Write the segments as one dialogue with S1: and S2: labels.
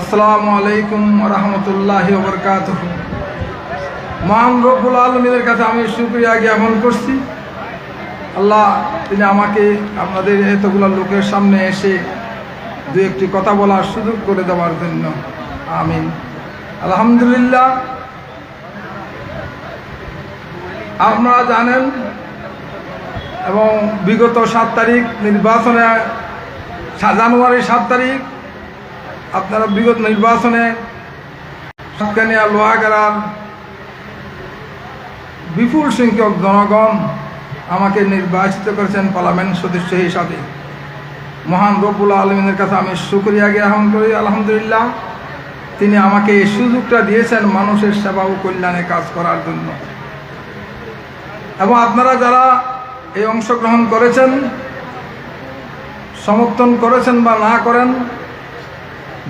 S1: আসসালামু আলাইকুম রহমতুল্লাহ বরকাত মহান রব্বুল আলমীদের কাছে আমি শুক্রিয়া জ্ঞাপন করছি। আল্লাহ, তিনি আমাকে আপনাদের এতগুলো লোকের সামনে এসে দু একটি কথা বলার সুযোগ করে দেওয়ার জন্য। আমিন। আলহামদুলিল্লাহ। আপনারা জানেন, এবং বিগত সাত তারিখ, নির্বাচনে জানুয়ারি সাত তারিখ আপনারা বিগত নির্বাচনে সাতকানিয়া লোহাগাড়ার বিপুল সংখ্যক জনগণ আমাকে নির্বাচিত করেছেন পার্লামেন্ট সদস্য হিসাবে। মহান রবুল আলমিনের কাছে আমি শুক্রিয়া জ্ঞাপন করি, আলহামদুলিল্লাহ। তিনি আমাকে এই সুযোগটা দিয়েছেন মানুষের সেবা ও কল্যাণে কাজ করার জন্য। এবং আপনারা যারা এই অংশগ্রহণ করেছেন, সমর্থন করেছেন বা না করেন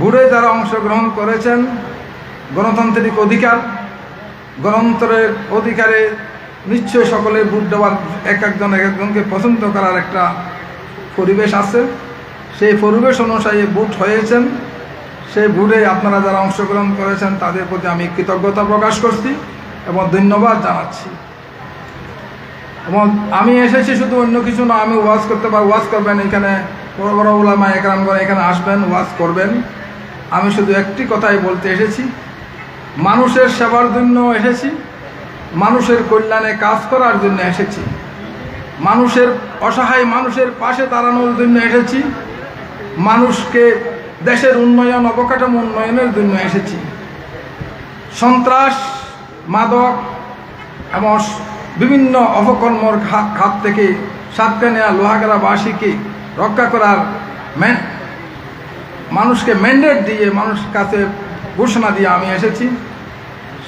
S1: ভোটে যারা অংশগ্রহণ করেছেন, গণতান্ত্রিক অধিকার, গণতন্ত্রের অধিকারে নিশ্চয় সকলে ভোট দেওয়ার এক একজন, এক একজনকে পছন্দ করার একটা পরিবেশ আছে। সেই পরিবেশ অনুসারে ভোট হয়েছেন। সেই ভোটে আপনারা যারা অংশগ্রহণ করেছেন, তাদের প্রতি আমি কৃতজ্ঞতা প্রকাশ করছি এবং ধন্যবাদ জানাচ্ছি। এবং আমি এসেছি শুধু অন্য কিছু না, আমি ওয়াজ করতে পারি ওয়াজ করবেন এখানে বড় বড় ওলামা একরামগণ এখানে আসবেন, ওয়াজ করবেন। আমি শুধু একটি কথাই বলতে এসেছি। মানুষের সেবার জন্য এসেছি, মানুষের কল্যাণে কাজ করার জন্য এসেছি, মানুষের অসহায় মানুষের পাশে দাঁড়ানোর জন্য এসেছি, মানুষকে দেশের উন্নয়ন, অবকাঠামো উন্নয়নের জন্য এসেছি। সন্ত্রাস, মাদক এবং বিভিন্ন অপকর্মর খাত থেকে সাতকানিয়া, লোহাগাড়াবাসীকে রক্ষা করার মানুষকে ম্যান্ডেট দিয়ে, মানুষ কাছে ঘোষণা দিয়ে আমি এসেছি।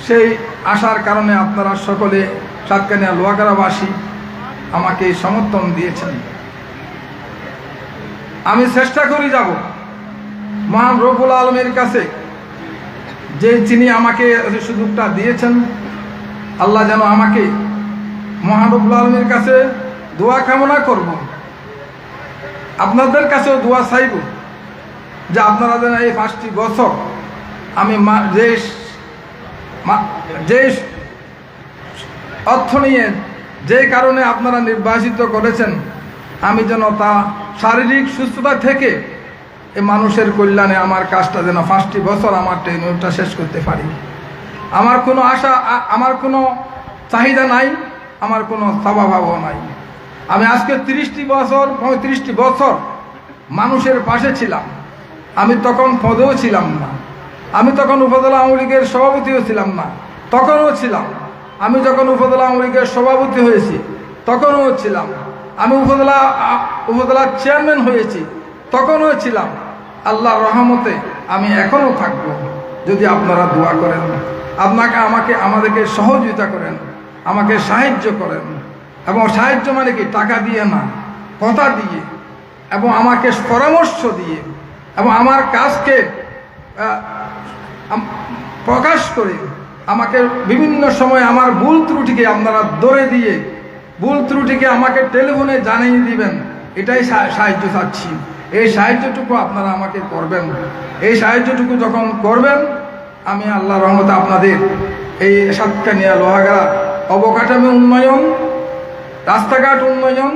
S1: সেই আসার কারণে আপনারা সকলে সাতকানিয়া লোহাগাড়াবাসী আমাকে সমর্থন দিয়েছেন। আমি চেষ্টা করি যাব। মহান রবুল আলমের কাছে যে যিনি আমাকে সুযোগটা দিয়েছেন, আল্লাহ যেন আমাকে মহানবুল আলমের কাছে দোয়া কামনা করব। আপনাদের কাছেও দোয়া চাইব। যে আপনারা যেন এই পাঁচটি বছর আমি যে যে অর্থ নিয়ে যে কারণে আপনারা নির্বাচিত করেছেন, আমি যেন তা শারীরিক সুস্থতা থেকে এ মানুষের কল্যাণে আমার কাজটা যেন পাঁচটি বছর আমার ট্রেনিংটা শেষ করতে পারি। আমার কোনো আশা আমার কোনো চাহিদা নাই, আমার কোনো স্বভাবও নাই। আমি আজকে তিরিশটি বছর, পঁয়ত্রিশটি বছর মানুষের পাশে ছিলাম। আমি তখন পদেও ছিলাম না। আমি তখন উপজেলা আওয়ামী লীগের সভাপতিও ছিলাম না। তখনও ছিলাম। আমি যখন উপজেলা আওয়ামী লীগের সভাপতি হয়েছি, তখনও ছিলাম। আমি উপজেলা উপজেলার চেয়ারম্যান হয়েছি, তখনও ছিলাম। আল্লাহর রহমতে আমি এখনও থাকব। যদি আপনারা দোয়া করেন, আপনাকে, আমাকে, আমাদেরকে সহযোগিতা করেন, আমাকে সাহায্য করেন, এবং সাহায্য মানে কি? টাকা দিয়ে না, কথা দিয়ে, এবং আমাকে পরামর্শ দিয়ে এবং আমার কাজকে প্রকাশ করে আমাকে বিভিন্ন সময় আমার ভুল ত্রুটিকে আপনারা দৌড়ে দিয়ে, ভুল ত্রুটিকে আমাকে টেলিফোনে জানিয়ে দিবেন, এটাই সাহায্য চাচ্ছি। এই সাহায্যটুকু আপনারা আমাকে করবেন। এই সাহায্যটুকু যখন করবেন, আমি আল্লাহ রহমতে আপনাদের এই সাতকানিয়া লোহাগাড়া অবকাঠামো উন্নয়ন, রাস্তাঘাট উন্নয়ন,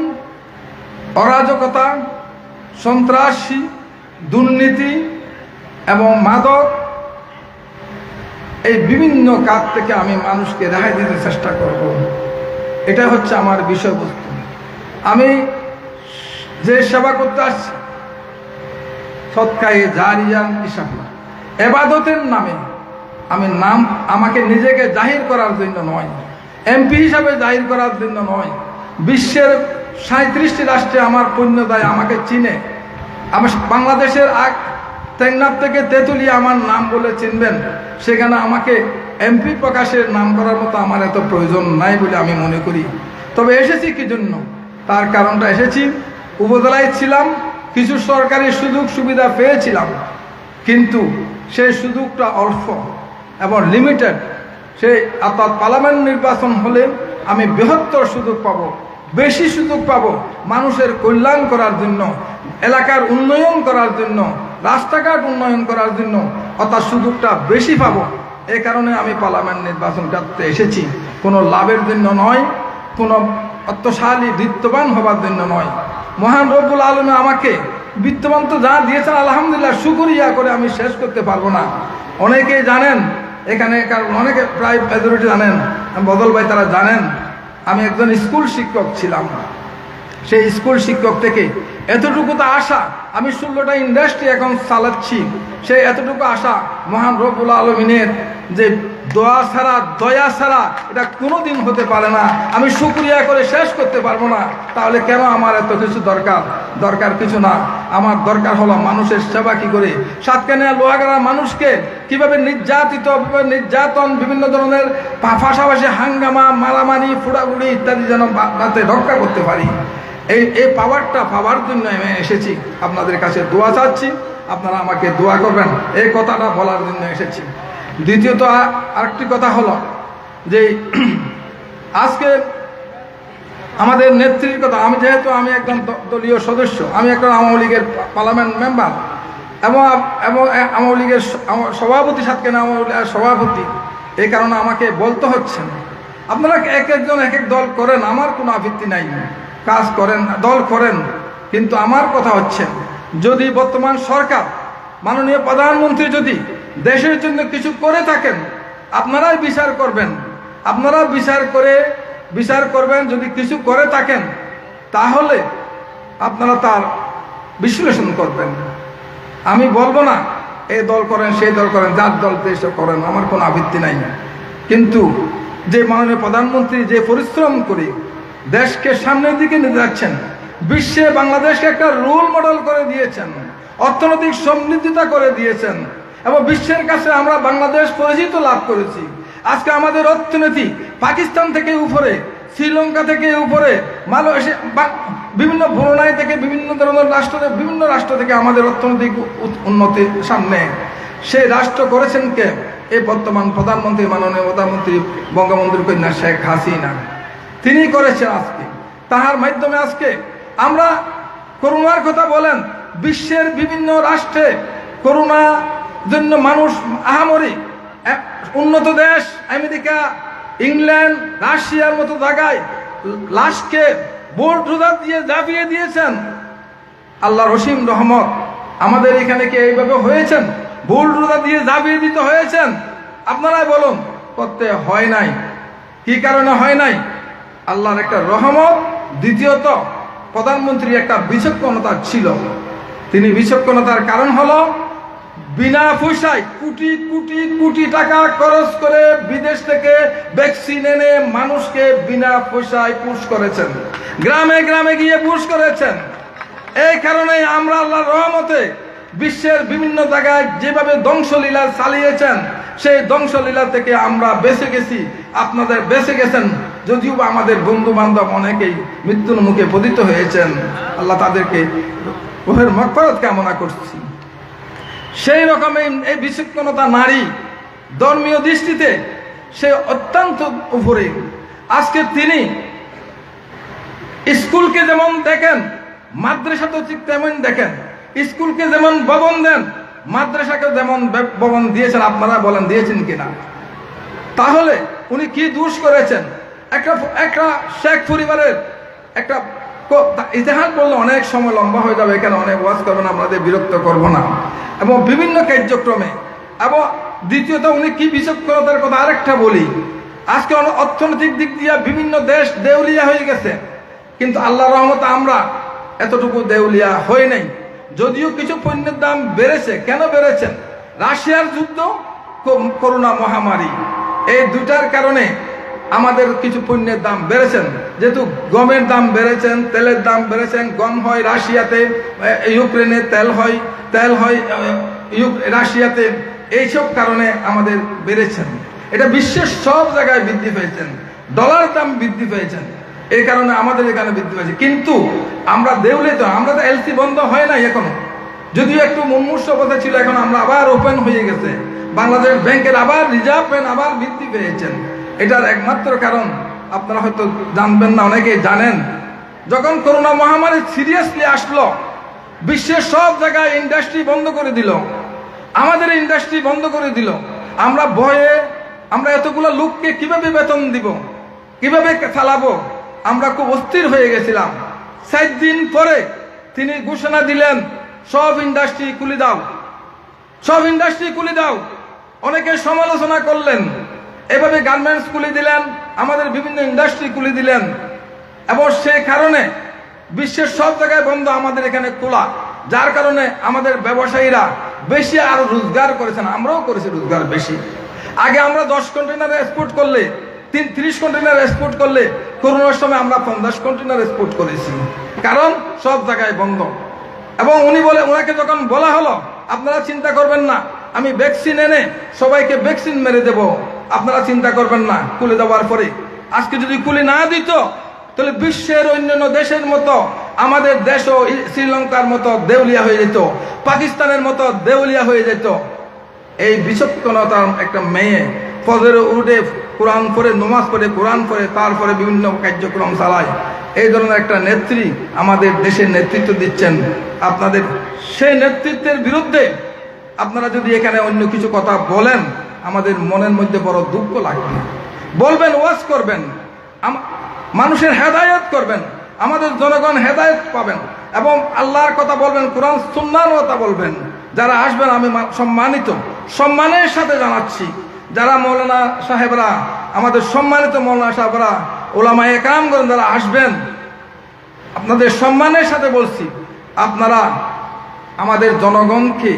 S1: অরাজকতা, সন্ত্রাসী দুর্নীতি এবং মাদক, এই বিভিন্ন কাজ থেকে আমি মানুষকে রেহাই দিতে চেষ্টা করব। এটা হচ্ছে আমার বিষয়বস্তু। আমি যে সেবা করতে আসছি, সৎকায়ে জারিয়ান হিসাবে এবাদতের নামে আমি নাম আমাকে নিজেকে জাহির করার জন্য নয়, এমপি হিসাবে জাহির করার জন্য নয়। বিশ্বের সাঁত্রিশটি রাষ্ট্রে আমার পণ্য পুণ্যদায় আমাকে চিনে। আমার বাংলাদেশের আগ টেকনাফ থেকে তেঁতুলিয়া আমার নাম বলে চিনবেন। সেখানে আমাকে এমপি প্রকাশের নাম করার মতো আমার এত প্রয়োজন নাই বলে আমি মনে করি। তবে এসেছি কি জন্য? তার কারণটা এসেছি। উপজেলায় ছিলাম, কিছু সরকারি সুযোগ সুবিধা পেয়েছিলাম। কিন্তু সেই সুযোগটা অল্প এবং লিমিটেড সেই অর্থাৎ পার্লামেন্ট নির্বাচন হলে আমি বৃহত্তর সুযোগ পাবো, বেশি সুযোগ পাবো মানুষের কল্যাণ করার জন্য। এলাকার উন্নয়ন করার জন্য, রাস্তাঘাট উন্নয়ন করার জন্য অর্থাৎ সুযোগটা বেশি পাব। এ কারণে আমি পার্লামেন্ট নির্বাচন করতে এসেছি। কোনো লাভের জন্য নয়, কোনো অর্থশালী বিত্তবান হবার জন্য নয়। মহান রব্বুল আলমে আমাকে বিত্তবান তো যা দিয়েছেন, আলহামদুলিল্লাহ, শুকরিয়া করে আমি শেষ করতে পারব না। অনেকেই জানেন, এখানে কারণ অনেকে প্রায় মেজরিটি জানেন, বদল ভাই তারা জানেন, আমি একজন স্কুল শিক্ষক ছিলাম। সেই স্কুল শিক্ষক থেকে এতটুকু তো আশা, আমি ষোলোটা ইন্ডাস্ট্রি এখন চালাচ্ছি। সেই এতটুকু আশা মহান রবুল আলমিনের যে দোয়া ছাড়া, দয়া ছাড়া এটা কোনোদিন হতে পারে না। আমি শুক্রিয়া করে শেষ করতে পারব না। তাহলে কেন আমার এত কিছু দরকার? দরকার কিছু না। আমার দরকার হলো মানুষের সেবা কি করে? সাতকানিয়া লোহাগাড়া মানুষকে কীভাবে নির্যাতিত, নির্যাতন, বিভিন্ন ধরনের পাশাপাশি হাঙ্গামা, মারামারি ফুড়াগুড়ি ইত্যাদি যেন রক্ষা করতে পারি। এই এই পাওয়ারটা পাওয়ার জন্য আমি এসেছি। আপনাদের কাছে দোয়া চাচ্ছি, আপনারা আমাকে দোয়া করবেন। এই কথাটা বলার জন্য এসেছি। দ্বিতীয়ত আরেকটি কথা হলো যে, আজকে আমাদের নেত্রীর কথা, আমি যেহেতু আমি একজন দলীয় সদস্য, আমি একজন আওয়ামী লীগের পার্লামেন্ট মেম্বার, এবং এবং আওয়ামী লীগের সভাপতি সাতকেন আওয়ামী লীগের সভাপতি, এই কারণে আমাকে বলতে হচ্ছে না। আপনারা এক একজন এক এক দল করেন, আমার কোনো আপত্তি নাই। কাজ করেন, দল করেন, কিন্তু আমার কথা হচ্ছে, যদি বর্তমান সরকার, মাননীয় প্রধানমন্ত্রী যদি দেশের জন্য কিছু করে থাকেন, আপনারাই বিচার করবেন। আপনারা বিচার করে, বিচার করবেন, যদি কিছু করে থাকেন, তাহলে আপনারা তার বিশ্লেষণ করবেন। আমি বলব না এই দল করেন, সেই দল করেন, যার দল দেশে করেন, আমার কোনো আবৃত্তি নাই। কিন্তু যে মাননীয় প্রধানমন্ত্রী যে পরিশ্রম করে দেশকে সামনের দিকে নিয়ে যাচ্ছেন। বিশ্বে বাংলাদেশকে একটা রোল মডেল করে দিয়েছেন। অর্থনৈতিক সমৃদ্ধিতা করে দিয়েছেন। এবং বিশ্বের কাছে আমরা বাংলাদেশ পরিচিত লাভ করেছি। আজকে আমাদের অর্থনীতি পাকিস্তান থেকে উপরে, শ্রীলঙ্কা থেকে উপরে, মালয়েশিয়া বিভিন্ন ভ্রমণায় থেকে বিভিন্ন ধরনের রাষ্ট্র, বিভিন্ন রাষ্ট্র থেকে আমাদের অর্থনৈতিক উ- উন্নতির সামনে। সেই রাষ্ট্র করেছেন কে? এই বর্তমান প্রধানমন্ত্রী, মাননীয় প্রধানমন্ত্রী বঙ্গবন্ধুর কন্যা শেখ হাসিনা। তিনি করেছেন আজকে। তাহার মাধ্যমে আজকে আমরা করোনার কথা বলেন, বিশ্বের বিভিন্ন রাষ্ট্রে করোনা জন্য মানুষ আহামরি উন্নত দেশ, আমেরিকা, ইংল্যান্ড, রাশিয়ার মতো জায়গায় লাশকে বোর্ড রোদার দিয়ে জাপিয়ে দিয়েছেন। আল্লাহ রসিম রহমত আমাদের এখানে কি এইভাবে হয়েছেন? ভুল রোদা দিয়ে জাবিয়ে দিতে হয়েছেন? আপনারাই বলুন, করতে হয় নাই। কি কারণে হয় নাই? আল্লাহর একটা রহমত। দ্বিতীয়ত, প্রধানমন্ত্রীর একটা বিচক্ষণতা ছিল। তিনি বিচক্ষণতার কারণ হলো, বিনা পয়সায় কোটি কোটি কোটি টাকা খরচ করে বিদেশ থেকে ভ্যাকসিন এনে মানুষকে বিনা পয়সায় পুশ করেছেন। গ্রামে গ্রামে গিয়ে পুশ করেছেন। এই কারণে আমরা আল্লাহর রহমতে বিশ্বের বিভিন্ন জায়গায় যেভাবে ধ্বংসলীলা চালিয়েছেন, সেই ধ্বংসলীলা থেকে আমরা বেঁচে গেছি। আপনাদের বেঁচে গেছেন। যদিও বা আমাদের বন্ধু বান্ধব অনেকেই মৃত্যুর মুখে পতিত হয়েছেন, আল্লাহ তাদেরকে ওহের মকফরত কামনা করছি। সেই রকমের এই বিচক্ষণতা নারী ধর্মীয় দৃষ্টিতে সে অত্যন্ত উপরে। আজকে তিনি স্কুলকে যেমন দেখেন, মাদ্রাসা তো ঠিক তেমন দেখেন, স্কুলকে যেমন ভবন দেন মাদ্রাসাকে যেমন ভবন দিয়েছেন, আপনারা বলেন দিয়েছেন কিনা? তাহলে উনি কি দোষ করেছেন? একটা একটা শেখ পরিবারের একটা ইতিহাস বললে অনেক সময় লম্বা হয়ে যাবে, এখানে অনেক ওয়াজ করবেন আমাদের বিরক্ত করব না। এবং বিভিন্ন কার্যক্রমে, এবং দ্বিতীয়ত উনি কি বিচক্ষণতার কথা আরেকটা বলি। আজকে অর্থনৈতিক দিক দিয়ে বিভিন্ন দেশ দেউলিয়া হয়ে গেছে, কিন্তু আল্লাহ রহমত আমরা এতটুকু দেউলিয়া হই নাই। যদিও কিছু পণ্যের দাম বেড়েছে, কেন বেড়েছে? রাশিয়ার যুদ্ধ করোনা মহামারী, এই দুটার কারণে আমাদের কিছু পণ্যের দাম বেড়েছেন। যেহেতু গমের দাম বেড়েছেন, তেলের দাম বেড়েছেন, গম হয় রাশিয়াতে ইউক্রেনে তেল হয় তেল হয় রাশিয়াতে, এইসব কারণে আমাদের বেড়েছেন। এটা বিশ্বের সব জায়গায় বৃদ্ধি পেয়েছেন। ডলার দাম বৃদ্ধি পেয়েছেন। এই কারণে আমাদের এখানে বৃদ্ধি পেয়েছে। কিন্তু আমরা দেউলে তো, আমরা তো এলসি বন্ধ হয় নাই এখনও। যদিও একটু মুমূর্ষ অবস্থা ছিল, এখন আমরা আবার ওপেন হয়ে গেছে। বাংলাদেশ ব্যাংকের আবার রিজার্ভ পেন আবার বৃদ্ধি পেয়েছেন। এটার একমাত্র কারণ, আপনারা হয়তো জানবেন না, অনেকেই জানেন, যখন করোনা মহামারী সিরিয়াসলি আসলো, বিশ্বের সব জায়গায় ইন্ডাস্ট্রি বন্ধ করে দিল। আমাদের ইন্ডাস্ট্রি বন্ধ করে দিল। আমরা ভয়ে, আমরা এতগুলো লোককে কীভাবে বেতন দিব, কীভাবে চালাবো, আমরা খুব অস্থির হয়ে গেছিলাম। সাত দিন পরে তিনি ঘোষণা দিলেন, সব ইন্ডাস্ট্রি খুলে দাও। সব ইন্ডাস্ট্রি খুলে দাও। অনেকে সমালোচনা করলেন এভাবে গার্মেন্টস খুলে দিলেন, আমাদের বিভিন্ন ইন্ডাস্ট্রি খুলে দিলেন। এবং সেই কারণে বিশ্বের সব জায়গায় বন্ধ আমাদের এখানে খোলা যার কারণে আমাদের ব্যবসায়ীরা বেশি আরও রোজগার করেছেন, আমরাও করেছি রোজগার বেশি। আগে আমরা দশ কন্টেনার এক্সপোর্ট করলে, তিন ত্রিশ কন্টেনার এক্সপোর্ট করলে, করোনার সময় আমরা পঞ্চাশ কন্টেনার এক্সপোর্ট করেছি। কারণ সব জায়গায় বন্ধ। এবং উনি বলে, ওনাকে যখন বলা হলো, আপনারা চিন্তা করবেন না, আমি ভ্যাকসিন এনে সবাইকে ভ্যাকসিন মেরে দেব। আপনারা চিন্তা করবেন না, খুলে দেওয়ার পরে। আজকে যদি খুলে না দিত, তাহলে বিশ্বের অন্যান্য দেশের মতো, আমাদের দেশও শ্রীলঙ্কার মতো দেউলিয়া হয়ে যেত, পাকিস্তানের মতো দেউলিয়া হয়ে যেত। এই বিচক্ষণতার একটা মেয়ে ফজরে উঠে কোরআন পড়ে, নমাজ পড়ে, কোরআন পড়ে, তারপরে বিভিন্ন কার্যক্রম চালায়। এই ধরনের একটা নেত্রী আমাদের দেশের নেতৃত্ব দিচ্ছেন। আপনাদের সেই নেতৃত্বের বিরুদ্ধে আপনারা যদি এখানে অন্য কিছু কথা বলেন আমাদের মনের মধ্যে বড় দুঃখ লাগবে। বলবেন, ওয়াজ করবেন। মানুষের হেদায়ত করবেন। আমাদের জনগণ হেদায়ত পাবেন। এবং আল্লাহর কথা বলবেন, কোরআন সুন্নার কথা বলবেন। যারা আসবেন, আমি সম্মানিত। সম্মানের সাথে জানাচ্ছি। যারা মৌলানা সাহেবরা, আমাদের সম্মানিত মৌলানা সাহেবরা, ওলামা একরাম করেন যারা আসবেন, আপনাদের সম্মানের সাথে বলছি, আপনারা আমাদের জনগণকে,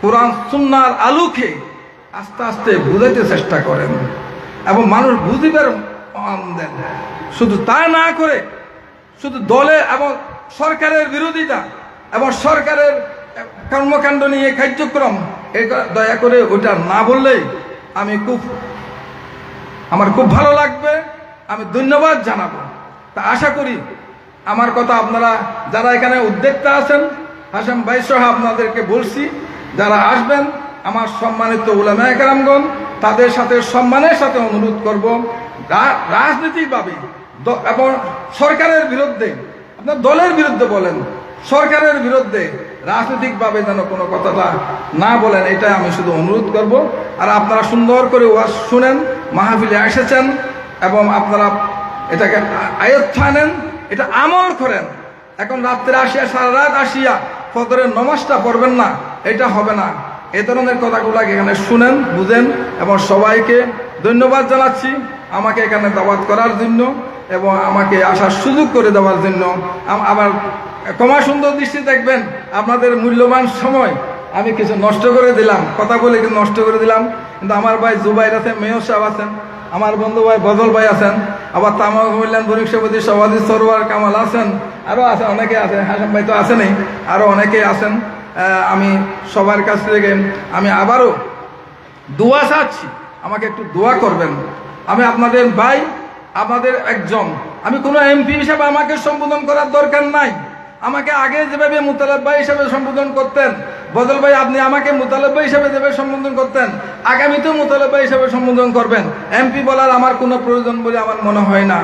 S1: কোরআন সুন্নার আলুকে আস্তে আস্তে বুঝাইতে চেষ্টা করেন। এবং মানুষ বুঝিবার দেন। শুধু তা না করে শুধু দলে এবং সরকারের বিরোধিতা এবং সরকারের কর্মকাণ্ড নিয়ে কার্যক্রম দয়া করে ওটা না বললেই আমি খুব, আমার খুব ভালো লাগবে। আমি ধন্যবাদ জানাব। তা আশা করি আমার কথা আপনারা যারা এখানে উদ্যোক্তা আছেন, হাসান ভাই সহ আপনাদেরকে বলছি, যারা আসবেন আমার সম্মানিত উলামায়ামগণ তাদের সাথে সম্মানের সাথে অনুরোধ করব রাজনীতিকভাবে এবং সরকারের বিরুদ্ধে, আপনার দলের বিরুদ্ধে বলেন, সরকারের বিরুদ্ধে রাজনৈতিকভাবে যেন কোনো কথাটা না বলেন, এটাই আমি শুধু অনুরোধ করব। আর আপনারা সুন্দর করে ওয়াজ শুনেন, মাহফিলে এসেছেন, এবং আপনারা এটাকে আয়ত্ত আনেন এটা আমল করেন। এখন রাত্রে আসিয়া, সারা রাত আসিয়া ফদরের নমাজটা পড়বেন না, এটা হবে না। এই ধরনের কথাগুলো এখানে শুনেন, বুঝেন এবং সবাইকে ধন্যবাদ জানাচ্ছি আমাকে এখানে দাওয়াত করার জন্য এবং আমাকে আসার সুযোগ করে দেওয়ার জন্য। আবার কমা সুন্দর দৃষ্টি দেখবেন, আপনাদের মূল্যবান সময় আমি কিছু নষ্ট করে দিলাম, কথা বলে কিছু নষ্ট করে দিলাম। কিন্তু আমার ভাই জুবাইর আছেন, মেয়র সাহেব আছেন, আমার বন্ধু ভাই বদল ভাই আছেন, আবার তামা কল্যাণ বণিক সভাপতি সভাপতি সরোয়ার কামাল আছেন আরও আছে অনেকে আছে হাসান ভাই তো আছেনই আরও অনেকেই আছেন। আমি সবার কাছ থেকে, আমি আবারও দোয়া চাচ্ছি, আমাকে একটু দোয়া করবেন। আমি আপনাদের ভাই আমাদের একজন। আমি কোনো এমপি হিসাবে আমাকে সম্বোধন করার দরকার নাই। আমাকে আগে যেভাবে মুতালেব ভাই হিসাবে সম্বোধন করতেন, বদল ভাই, আপনি আমাকে মুতালেব ভাই হিসাবে যেভাবে সম্বোধন করতেন, আগামীতেও মুতালেব ভাই হিসাবে সম্বোধন করবেন। এমপি বলার আমার কোনো প্রয়োজন বলে আমার মনে হয় না।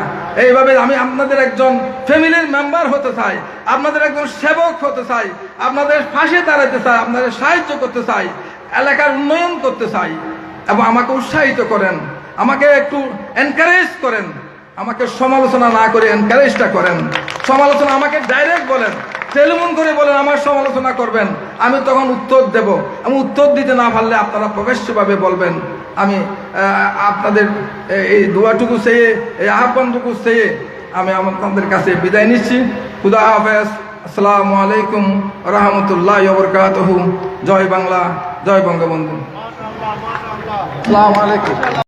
S1: এইভাবে আমি আপনাদের একজন ফ্যামিলির মেম্বার হতে চাই, আপনাদের একজন সেবক হতে চাই, আপনাদের পাশে দাঁড়াতে চাই, আপনাদের সাহায্য করতে চাই, এলাকার উন্নয়ন করতে চাই এবং আমাকে উৎসাহিত করেন, আমাকে একটু এনকারেজ করেন, আমাকে সমালোচনা না করে এনকারেজটা করেন। সমালোচনা আমাকে ডাইরেক্ট বলেন টেলিফোন করে বলেন, আমার সমালোচনা করবেন, আমি তখন উত্তর দেব আমি উত্তর দিতে না পারলে আপনারা প্রকাশ্যভাবে বলবেন। আমি আপনাদের এই দোয়াটুকু চেয়ে, এই আহ্বানটুকু চেয়ে আমি আপনাদের কাছে বিদায় নিচ্ছি। খুদা হাফেজ। আসসালামু আলাইকুম রহমতুল্লাহ জয় বাংলা, জয় বঙ্গবন্ধু। আসসালামু আলাইকুম।